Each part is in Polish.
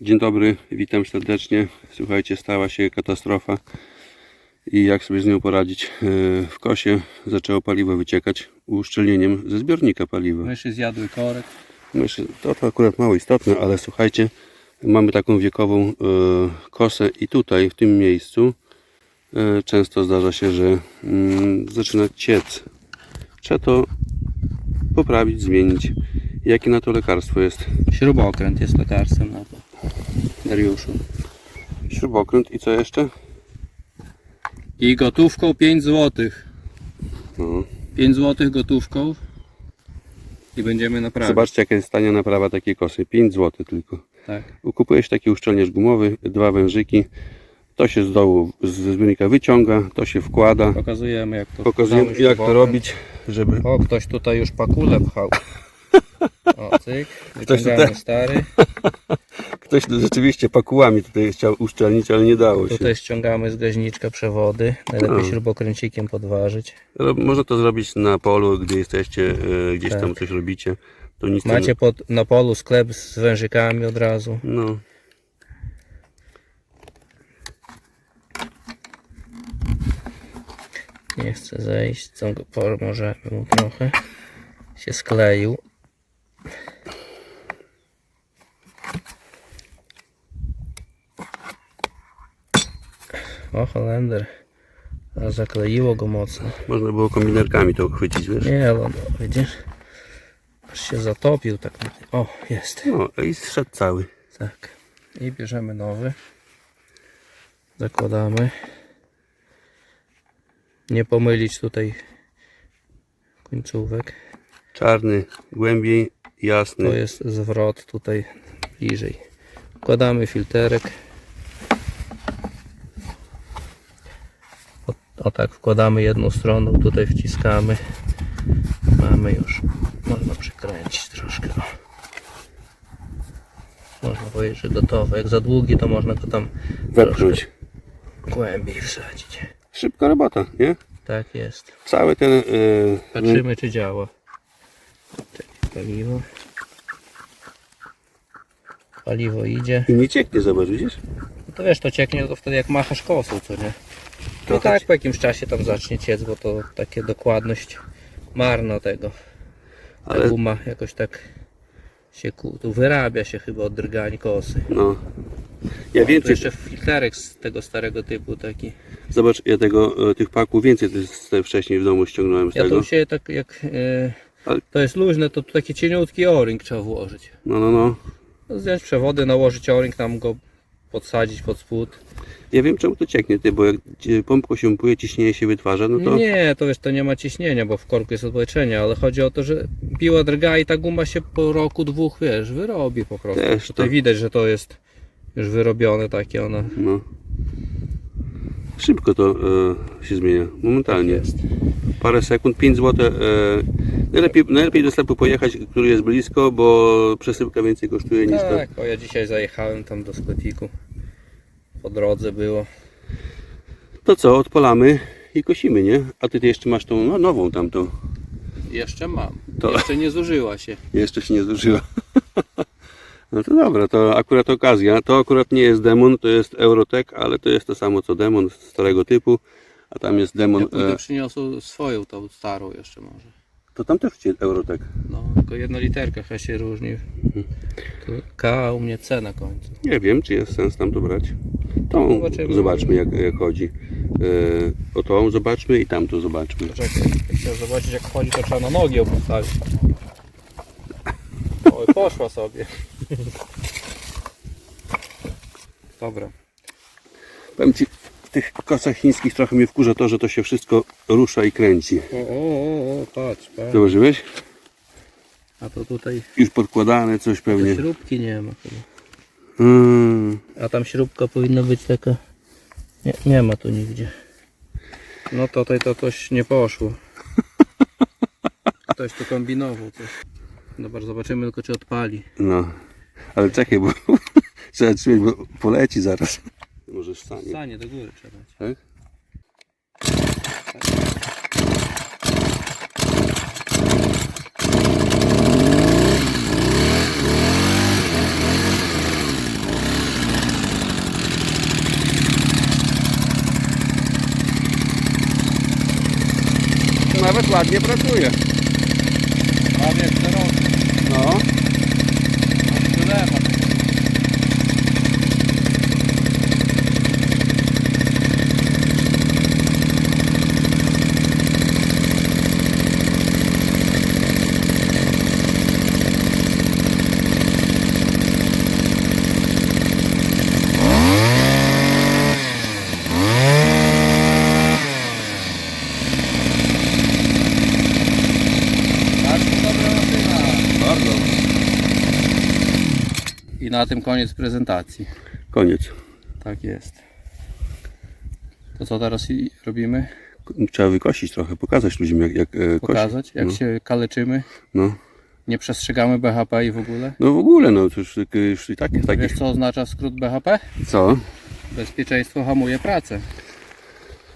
Dzień dobry, witam serdecznie. Słuchajcie, stała się katastrofa i jak sobie z nią poradzić? E, W kosie zaczęło paliwo wyciekać uszczelnieniem ze zbiornika paliwa. Myszy zjadły korek. Myślę, to, to akurat mało istotne, ale słuchajcie, mamy taką wiekową e, kosę i tutaj, w tym miejscu e, często zdarza się, że mm, zaczyna ciec. Trzeba to poprawić, zmienić. Jakie na to lekarstwo jest? Śrubokręt jest lekarstwem na to. Dariuszu. Śrubokręt i co jeszcze? I gotówką 5 zł. No. 5 zł gotówką. I będziemy naprawiać. Zobaczcie jaka jest tania naprawa takiej kosy. 5 zł tylko. Tak. Kupujesz taki uszczelniacz gumowy, dwa wężyki. To się z dołu ze zbiornika wyciąga, to się wkłada. Pokazujemy jak to Pokazujemy jak to robić, żeby... O, ktoś tutaj już pakulę pchał. O, cyk. Wyciągamy stary. Ktoś rzeczywiście pakułami tutaj chciał uszczelnić, ale nie dało się. Tutaj ściągamy z gaźniczka przewody. Najlepiej No. śrubokręcikiem podważyć. Ro- Można to zrobić na polu, gdzie jesteście, e, gdzieś Tak. tam coś robicie. To nic tam- Macie pod, na polu sklep z wężykami od razu. No. Nie chce zejść, co go pomożemy mu trochę. Się skleił. O, Holender. A zakleiło go mocno. Można było kombinerkami to uchwycić, wiesz? Nie, ale no, widzisz? Aż się zatopił tak. O, jest. No i zszedł cały. Tak. I bierzemy nowy. Zakładamy. Nie pomylić tutaj końcówek. Czarny, głębiej, jasny. To jest zwrot tutaj bliżej. Wkładamy filterek. O, tak wkładamy jedną stroną, tutaj wciskamy. Mamy już. Można przykręcić troszkę. o. Można powiedzieć, że gotowe. Jak za długi, to można go tam Wepchnąć. głębiej wsadzić. Szybka robota, nie? Tak jest. Cały ten... e, Patrzymy, czy działa. Czekaj, paliwo. Paliwo idzie. I nie cieknie, zobacz, widzisz? No to wiesz, to cieknie to wtedy jak machasz kosą, co nie? No Trochę tak, po jakimś czasie tam zacznie ciec, bo to takie dokładność marno tego. Ta Ale- guma jakoś tak się ku... tu wyrabia się chyba od drgań kosy. No. Ja Tu więcej, jeszcze filterek z tego starego typu taki. zobacz, ja tego, e, tych paków więcej wcześniej w domu ściągnąłem z Ja tego. to się tak jak e, Ale- to jest luźne, to tu taki cieniutki o-ring trzeba włożyć. No, no, no. No, Zdjąć przewody, nałożyć o-ring, tam go podsadzić pod spód. Ja wiem czemu to cieknie, ty, bo jak pompką się pompuje, ciśnienie się wytwarza, no to... Nie, to wiesz, to nie ma ciśnienia, bo w korku jest odwleczenie, ale chodzi o to, że piła drga i ta guma się po roku, dwóch, wiesz, wyrobi po prostu. Też Tutaj to- widać, że to jest już wyrobione takie ona. No. Szybko to e, się zmienia, momentalnie. Jest. Parę sekund, 5 zł. E, najlepiej, najlepiej do sklepu pojechać, który jest blisko, bo przesyłka więcej kosztuje niż to. Tak, o ja dzisiaj zajechałem tam do sklepiku. Po drodze było. To co, odpalamy i kosimy, nie? A ty jeszcze masz tą no, nową tamtą. Jeszcze mam. To- Jeszcze nie zużyła się. Jeszcze się nie zużyła. No to dobra, to akurat okazja. To akurat nie jest demon, to jest Eurotech, ale to jest to samo co demon starego typu. A tam jest demon. Ja pójdę E, przyniosł swoją tą starą jeszcze może. to tam też jest Eurotech. No, tylko jedna literka chyba się różni. Tu K, a u mnie C na końcu. Nie wiem, czy jest sens tam to brać. Tą Zobaczymy. zobaczmy, jak, jak chodzi. E, o tą zobaczmy i tamtą zobaczmy. Poczekaj, jak chcę zobaczyć jak chodzi, to trzeba na nogi ją postawić. Oj, poszła sobie. Dobra. Powiem ci, tych kosach chińskich trochę mnie wkurza to, że to się wszystko rusza i kręci. O, o, o, patrz, patrz. Zauważyłeś? A to tutaj Już podkładane coś pewnie. śrubki nie ma chyba. Mm, A tam śrubka powinna być taka. Nie, nie ma tu nigdzie. No tutaj to coś nie poszło. Ktoś tu kombinował coś. Dobra, zobaczymy tylko czy odpali. no, ale czekaj, bo trzeba trzymać, bo poleci zaraz może stanie. Stanie do góry trzeba dać. Tak? Nawet ładnie pracuje. Prawie 0. na tym koniec prezentacji. Koniec. Tak jest. To co teraz robimy? Trzeba wykosić trochę, pokazać ludziom jak, jak e, kosi. Pokazać, jak no. się kaleczymy, No. nie przestrzegamy BHP i w ogóle. no w ogóle, no to już, tak- już i tak, Wiesz takich... co oznacza skrót BHP? Co? Bezpieczeństwo hamuje pracę.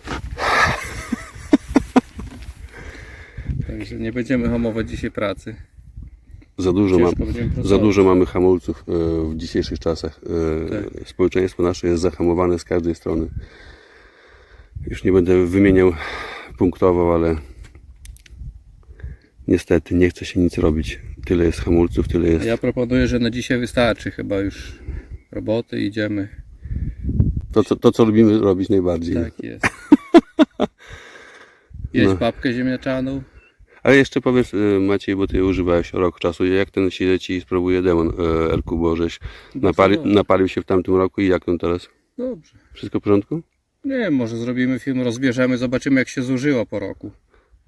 Także nie będziemy hamować dzisiaj pracy. Za dużo, mam, za dużo mamy hamulców e, w dzisiejszych czasach. E, Tak. Społeczeństwo nasze jest zahamowane z każdej strony. Już nie będę wymieniał punktowo, ale niestety nie chce się nic robić. Tyle jest hamulców, tyle jest. Ja proponuję, że na dzisiaj wystarczy chyba już roboty, idziemy. To, co, to co lubimy robić najbardziej. Tak jest. Jeść No. papkę ziemniaczaną. Ale jeszcze powiedz e, Maciej, bo ty używałeś rok czasu, jak ten się ci spróbuje demon e, Erku, bo żeś napali, dobrze. napalił się w tamtym roku i jak on teraz? Dobrze. Wszystko w porządku? Nie może zrobimy film, rozbierzemy, zobaczymy jak się zużyło po roku.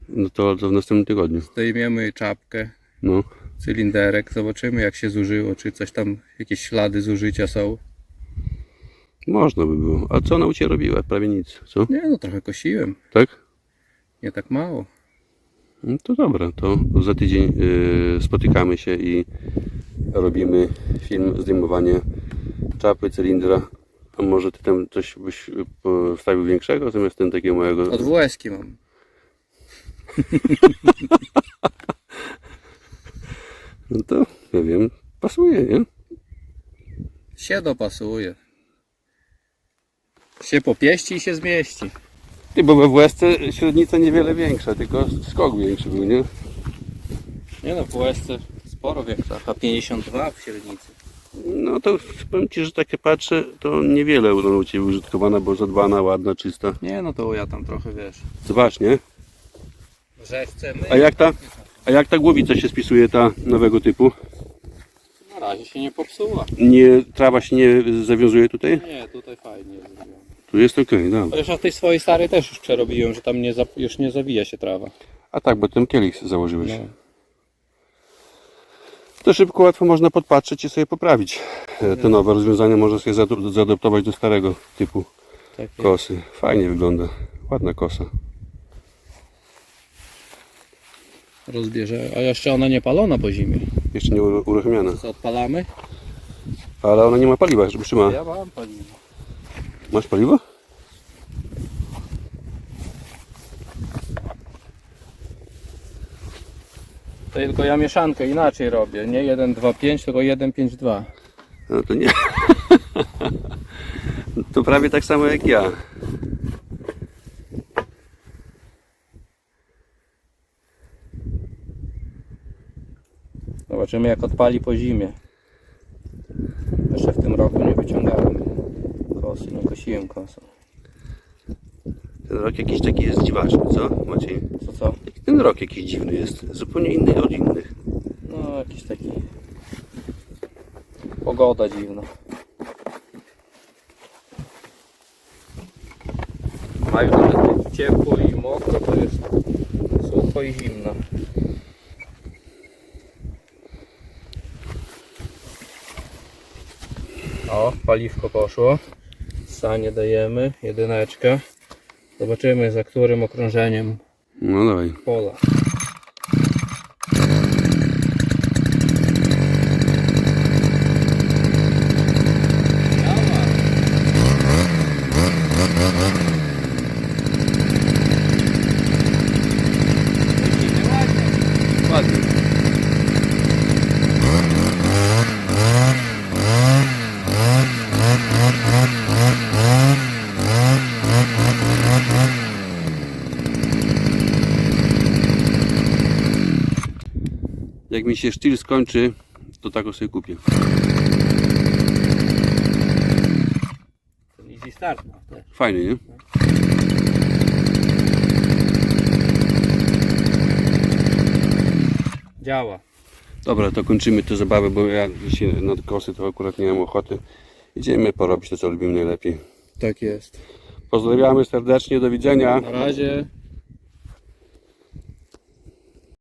No to, to w następnym tygodniu. Zdejmiemy czapkę, No. cylinderek, zobaczymy jak się zużyło, czy coś tam, jakieś ślady zużycia są. Można by było. A co ona u Ciebie robiła? Prawie nic, co? Nie no, trochę kosiłem, Tak? nie tak mało. No to dobra, to za tydzień y, spotykamy się i robimy film zdejmowanie czapy, cylindra. A może Ty tam coś byś y, postawił większego zamiast ten takiego małego? Od WS-ki mam. No to, nie wiem, pasuje, nie? Się dopasuje. Się popieści i się zmieści. Ty, bo we WSC średnica niewiele większa, tylko skok większy był, nie? Nie no, w WS-ce sporo większa, a 52 w średnicy. No to powiem Ci, że takie patrzę, to niewiele u Ciebie użytkowana, bo zadbana, ładna, czysta. Nie no, to ja tam trochę wiesz. Zobacz, nie? Rzeźce my. A jak ta, a jak ta głowica się spisuje, ta nowego typu? Na razie się nie popsuła. Nie, trawa się nie zawiązuje tutaj? Nie, tutaj fajnie. Tu jest ok, dobra. Chociaż na tej swojej starej też już przerobiłem, że tam nie za, już nie zawija się trawa. A tak, bo ten kielich założyłeś. No. To szybko, łatwo można podpatrzeć i sobie poprawić. E, Te nowe rozwiązania można sobie zaado- zaadoptować do starego typu Tak kosy. Fajnie wygląda. Ładna kosa. Rozbierze. A jeszcze ona nie palona po zimie. Jeszcze nie uru- uruchomiona. Co odpalamy? Ale ona nie ma paliwa, żeby trzymała. Ja mam paliwo. Masz paliwo? To tylko ja mieszankę inaczej robię. Nie 1, 2, 5, tylko 1, 5, 2. No to nie. To prawie tak samo jak ja. Zobaczymy jak odpali po zimie. Jeszcze w tym roku nie wyciągałem kosy, nie kosiłem kosą. Ten rok jakiś taki jest dziwaczny, co Maciej? Co co? Ten rok jakiś dziwny jest. Zupełnie inny od innych. No jakiś taki... Pogoda dziwna. A już nawet ciepło i mokro to jest sucho i zimno. O, paliwko poszło. Sanie dajemy, jedyneczkę. Zobaczymy za którym okrążeniem No dawaj. pola. Ładnie. Jak mi się sztyl skończy, to taką sobie kupię. Ten easy start ma też. Fajny, nie? Działa. Dobra, to kończymy tę zabawę, bo ja dzisiaj na kosy to akurat nie mam ochoty. Idziemy porobić to, co lubimy najlepiej. Tak jest. Pozdrawiamy serdecznie, do widzenia. Na razie.